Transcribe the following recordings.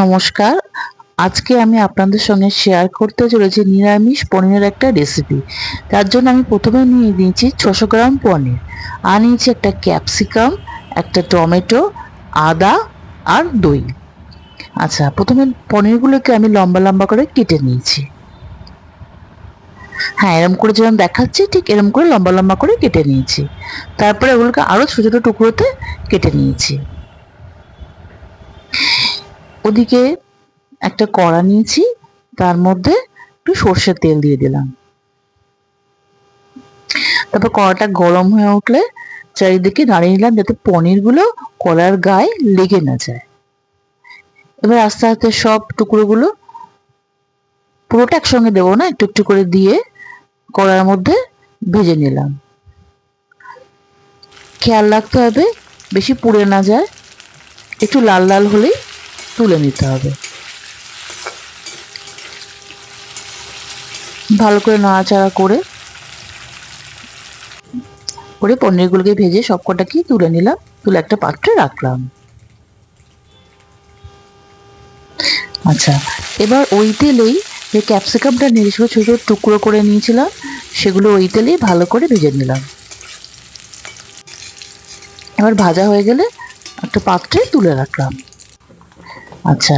নমস্কার। আজকে আমি আপনাদের সঙ্গে শেয়ার করতে চলেছি নিরামিষ পনিরের একটা রেসিপি তার জন্য আমি প্রথমে নিয়ে নিয়েছি ছশো গ্রাম পনির। আর নিয়েছি একটা ক্যাপসিকাম একটা টমেটো, আদা আর দই। আচ্ছা প্রথমে পনিরগুলোকে আমি লম্বা লম্বা করে কেটে নিয়েছি। হ্যাঁ এরম করে যেরকম দেখাচ্ছি, ঠিক এরম করে লম্বা লম্বা করে কেটে নিয়েছি। তারপরে ওগুলোকে আরও ছোটো ছোটো টুকরোতে কেটে নিয়েছি। ওদিকে একটা কড়া নিয়েছি, তার মধ্যে একটু সর্ষের তেল দিয়ে দিলাম। তারপর কড়াটা গরম হয়ে উঠলে চারিদিকে দাঁড়িয়ে নিলাম যাতে পনিরগুলো কলার গায়ে লেগে না যায়। এবার আস্তে আস্তে সব টুকরোগুলো পুরোটা একসঙ্গে দেবো না, একটু একটু করে দিয়ে কড়ার মধ্যে ভেজে নিলাম। খেয়াল রাখতে হবে, বেশি পুড়ে না যায়, একটু লাল লাল হলেই তুলে নিতে হবে। ভালো করে নাড়াচাড়া করে করে পনিরগুলোকে ভেজে সব কটাকে তুলে নিলাম, তুলে একটা পাত্রে রাখলাম। আচ্ছা এবার ওই তেলেই যে ক্যাপসিকামটা নিয়ে ছোটো ছোটো টুকরো করে নিয়েছিলাম, সেগুলো ওই তেলেই ভালো করে ভেজে নিলাম। এবার ভাজা হয়ে গেলে একটা পাত্রে তুলে রাখলাম। আচ্ছা।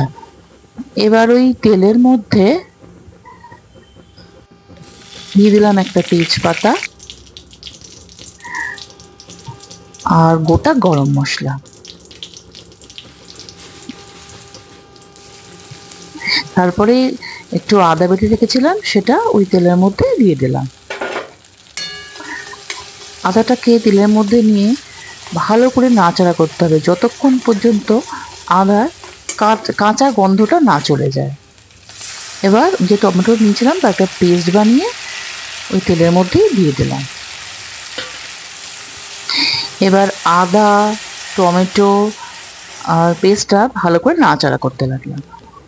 এবার ওই তেলের মধ্যে দিয়ে দিলাম একটা তেজপাতা আর গোটা গরম মশলা। তারপরে একটু আদা বেটে রেখেছিলাম, সেটা ওই তেলের মধ্যে দিয়ে দিলাম। আদাটাকে তেলের মধ্যে নিয়ে ভালো করে নাড়াচাড়া করতে হবে। যতক্ষণ পর্যন্ত আদার কাঁচা গন্ধটা না চলে যায়। এবার যে টমেটো নিয়েছিলাম তার একটা পেস্ট বানিয়ে ওই তেলের মধ্যেই দিয়ে দিলাম। এবার আদা, টমেটো আর পেস্টটা ভালো করে নাড়াচাড়া করতে লাগলাম।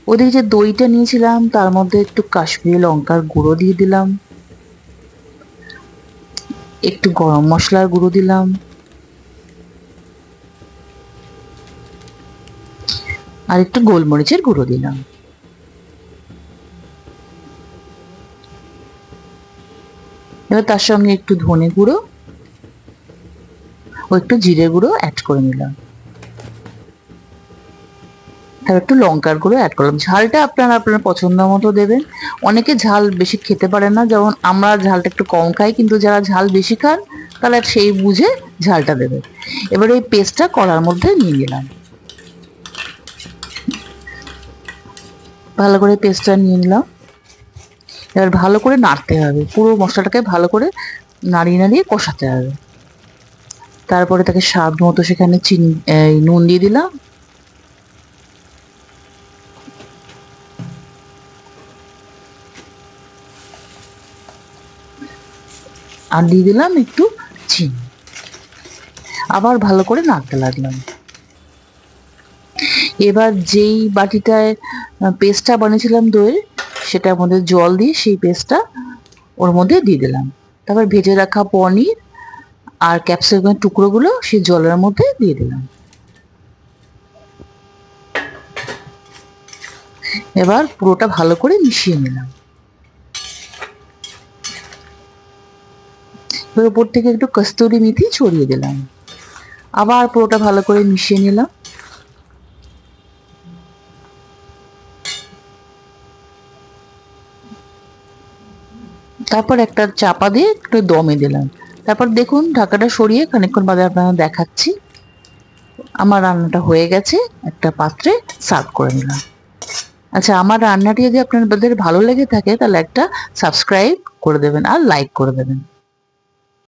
ওদিকে যে দইটা নিয়েছিলাম, তার মধ্যে একটু কাশ্মীরি লঙ্কার গুঁড়ো দিয়ে দিলাম। একটু গরম মশলার গুঁড়ো দিলাম। আর একটু গোলমরিচের গুঁড়ো দিলাম। এবার তার সঙ্গে একটু ধনে গুঁড়ো ও একটু জিরে গুঁড়ো অ্যাড করে নিলাম। তারপর একটু লঙ্কার গুঁড়ো অ্যাড করলাম। ঝালটা আপনারা আপনার পছন্দ মতো দেবেন। অনেকে ঝাল বেশি খেতে পারে না। যেমন আমরা ঝালটা একটু কম খাই, কিন্তু যারা ঝাল বেশি খান তাহলে সেই বুঝে ঝালটা দেবে। এবার এই পেস্টটা কড়ার মধ্যে নিয়ে নিলাম। ভালো করে পেস্টটা নিয়ে নিলাম। এবার ভালো করে নাড়তে হবে। পুরো মশলাটাকে ভালো করে নাড়িয়ে নাড়িয়ে কষাতে হবে। তারপরে তাকে স্বাদ মতো সেখানে চিনি নুন দিয়ে দিলাম। আর দিয়ে দিলাম একটু চিনি। আবার ভালো করে নাড়তে লাগলাম। এবার যেই বাটিটায় পেস্টটা বানিয়েছিলাম দইয়ের, সেটার মধ্যে জল দিয়ে সেই পেস্টটা ওর মধ্যে দিয়ে দিলাম। তারপর ভেজে রাখা পনির আর ক্যাপসিকামের টুকরোগুলো সেই জলের মধ্যে দিয়ে দিলাম। এবার পুরোটা ভালো করে মিশিয়ে নিলাম। এবার উপর থেকে একটু কস্তুরি মেথি ছড়িয়ে দিলাম। আবার পুরোটা ভালো করে মিশিয়ে নিলাম। তারপর একটা চাপা দিয়ে একটু দমে দিলাম। তারপর দেখুন, ঢাকাটা সরিয়ে খানিকক্ষণ বাদে আপনারা দেখাচ্ছি। আমার রান্নাটা হয়ে গেছে, একটা পাত্রে সার্ভ করে নিলাম। আচ্ছা আমার রান্নাটি যদি আপনাদের ভালো লেগে থাকে, তাহলে একটা সাবস্ক্রাইব করে দেবেন আর লাইক করে দেবেন।